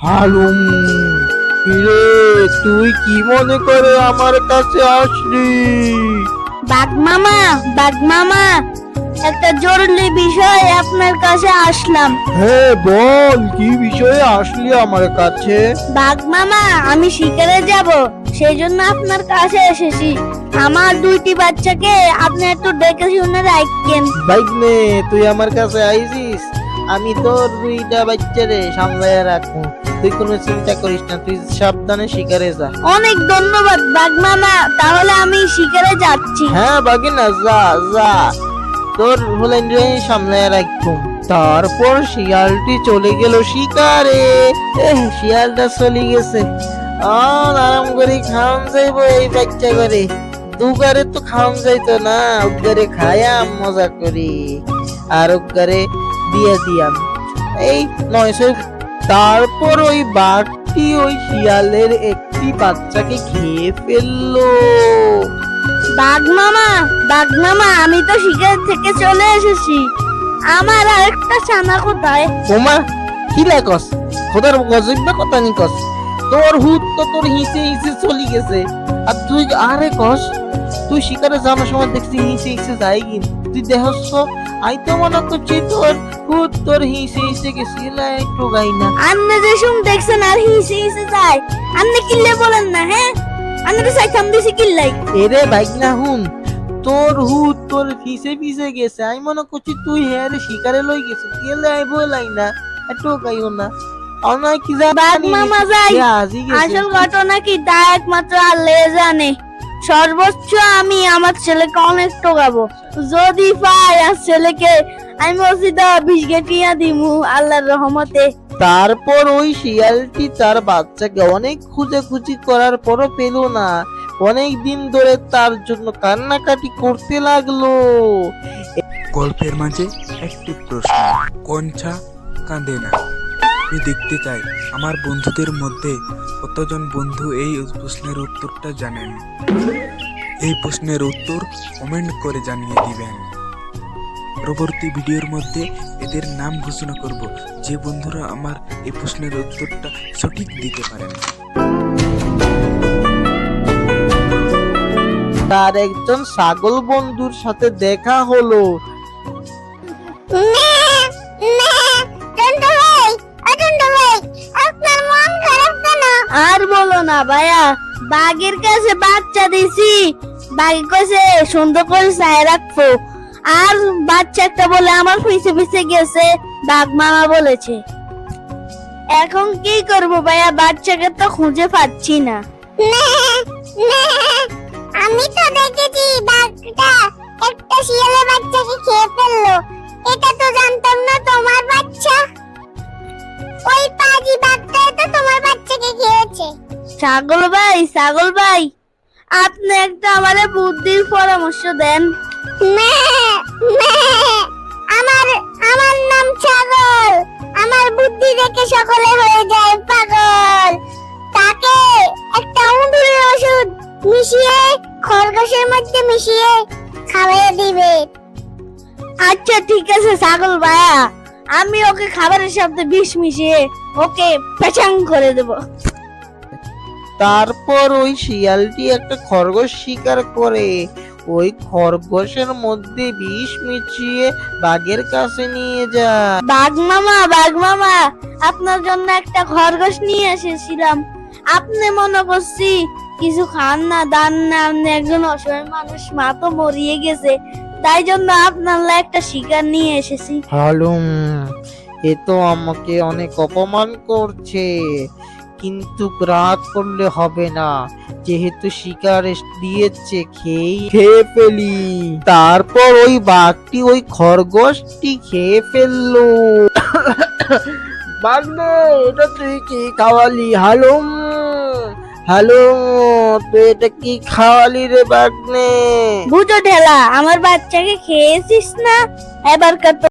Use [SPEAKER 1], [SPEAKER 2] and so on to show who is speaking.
[SPEAKER 1] হালুম কিরে তুই কি মনে করে আমার কাছে আসলি?
[SPEAKER 2] বাঘ মামা বাঘ মামা একটা জরুরি বিষয় আপনার কাছে আসলাম।
[SPEAKER 1] হ্যাঁ বল কি বিষয়ে আসলি আমার কাছে?
[SPEAKER 2] বাঘ মামা আমি শিকারে যাব সেই জন্য আপনার কাছে এসেছি। আমার দুইটি বাচ্চাকে আপনি একটু ডেকে শুনে রাখবেন
[SPEAKER 1] বাইক নে তুই আমার কাছে আইছিস আমি তোর দুইটা বাচ্চারে সামলায় রাখব। তুই কোনো চিন্তা করিস না তুই সাবধানে শিকারে যা।
[SPEAKER 2] অনেক ধন্যবাদ বাঘ মামা। তাহলে আমি শিকারে যাচ্ছি।
[SPEAKER 1] হ্যাঁ বাগিনা যা যা। তোর হলেন সামলায় রাখব। তারপর শিয়ালটি চলে গেল শিকারে। এহ, শিয়ালটা চলে গেছে। আর আরাম করে খাওয়ান যাইবো এই বাচ্চা করে দুগারে তো খাওয়ান যাইতো না উগারে খায়াম মজা করি। আর উগারে দিয়ে দিয়াম। এই নয়শো তারপর ওই বাঘটি ওই শিয়ালের একটি বাচ্চাকে খেয়ে ফেলল।
[SPEAKER 2] বাঘ মামা বাঘ মামা আমি তো শিকার থেকে চলে এসেছি। আমার আরেকটা ছানা কোথায়?
[SPEAKER 1] ওমা কি লেখস? খোদার গজব কথা নি কস তোর হুত তো তোর হিসে হিসে চলি গেছে। আর তুই আরে কস তুই শিকারে যাওয়ার সময় দেখছি হিসে হিসে যাই কি? তুই দেহস আই তো মনে করছি তোর হুত তোর হিসে হিসে গেছি না একটু গাই না
[SPEAKER 2] আপনি যে শুন দেখছেন আর হিসে হিসে যায় আপনি কিল্লে বলেন না হ্যাঁ? আমি তো সাইকাম দিছি কিল্লাই।
[SPEAKER 1] এরে বাইক না হুন তোর হুত তোর ফিসে ফিসে গেছে আমি মনে করছি তুই হ্যাঁ শিকারে লই গেছে গেলে আইবো লাই না একটু গাইও না। অনয় কি জানি
[SPEAKER 2] মামা যাই। আসল ঘটনা কি তা একমাত্র আল্লাহ জানে। সর্বোচ্চ আমি আমার ছেলেকে অনেক টোকাবো যদি পাই আর ছেলেকে আমি বলছি তো বিষ গেটিয়া দিমু আল্লাহর রহমতে।
[SPEAKER 1] তারপর ওই শিয়ালটি তার বাচ্চাকে অনেক খুঁজে খুঁজি করার পরও পেল না। অনেক দিন ধরে তার জন্য কান্নাকাটি করতে লাগল।
[SPEAKER 3] গল্পের মাঝে একটি প্রশ্ন কঞ্চা কাঁদে না। আমি দেখতে চাই। আমার বন্ধুদের মধ্যে কতজন বন্ধু এই প্রশ্নের উত্তরটা জানেন? এই প্রশ্নের উত্তর কমেন্ট করে জানিয়ে দিবেন। পরবর্তী ভিডিওর মধ্যে এদের নাম ঘোষণা করব যে বন্ধুরা আমার এই প্রশ্নের উত্তরটা সঠিক দিতে পারেন।
[SPEAKER 1] তার একজন ছাগল বন্ধুর সাথে দেখা হলো।
[SPEAKER 2] আর বলো না, ভাইয়া। বাঘের কাছে বাচ্চা দিছি। বাঘের কাছে সুন্দর করে চায় রাখব আর বাচ্চা একটা বলে আমার পিছে পিছে গেছে, বাঘ মামা বলেছে। এখন কি করব ভাইয়া? বাচ্চাকে তো খুঁজে পাচ্ছি না। ছাগল ভাই ছাগল ভাই। আপনি একটা আমারে বুদ্ধির পরামর্শ দেন।
[SPEAKER 4] আমার আমার নাম ছাগল। আমার বুদ্ধি দেখে সকলে হয়ে যায় পাগল। তাকে একটা উঁদুরের ওষুধ মিশিয়ে খরগোশের মধ্যে মিশিয়ে খাওয়াইয়ে দিবে।
[SPEAKER 2] আচ্ছা ঠিক আছে ছাগল ভাইয়া। আমি ওকে খাবারের সাথে বিষ মিশিয়ে ওকে পেছাং করে দেব।
[SPEAKER 1] তারপর ওই শিয়ালটি একটা খরগোশ শিকার করে। ওই খরগোশের মধ্যে বিষ মিশিয়ে বাঘের কাছে নিয়ে যায়।
[SPEAKER 2] বাঘ মামা বাঘ মামা আপনার জন্য একটা খরগোশ নিয়ে এসেছিলাম। আপনি মনে করছি কিছু খান না দান না আপনি একজন অসহায় মানুষ মা তো মরিয়ে গেছে। তাই জন্য আপনার একটা শিকার নিয়ে এসেছি।
[SPEAKER 1] হালুম এ তো আমাকে অনেক অপমান করছে। কিন্তু রাগ করলে হবে না। যেহেতু শিকার দিয়েছে খেয়ে খেয়ে ফেলি। তারপর ওই বাঘটি, ওই খরগোশটি খেয়ে ফেলল। বাঘনে এটা তুই কি খাওয়ালি? হালুম হ্যালো, তুই এটা কি খাওয়ালি রে বাঘনে?
[SPEAKER 2] বুঝো ঢেলা, আমার বাচ্চাকে খেয়েছিস না? এবার কত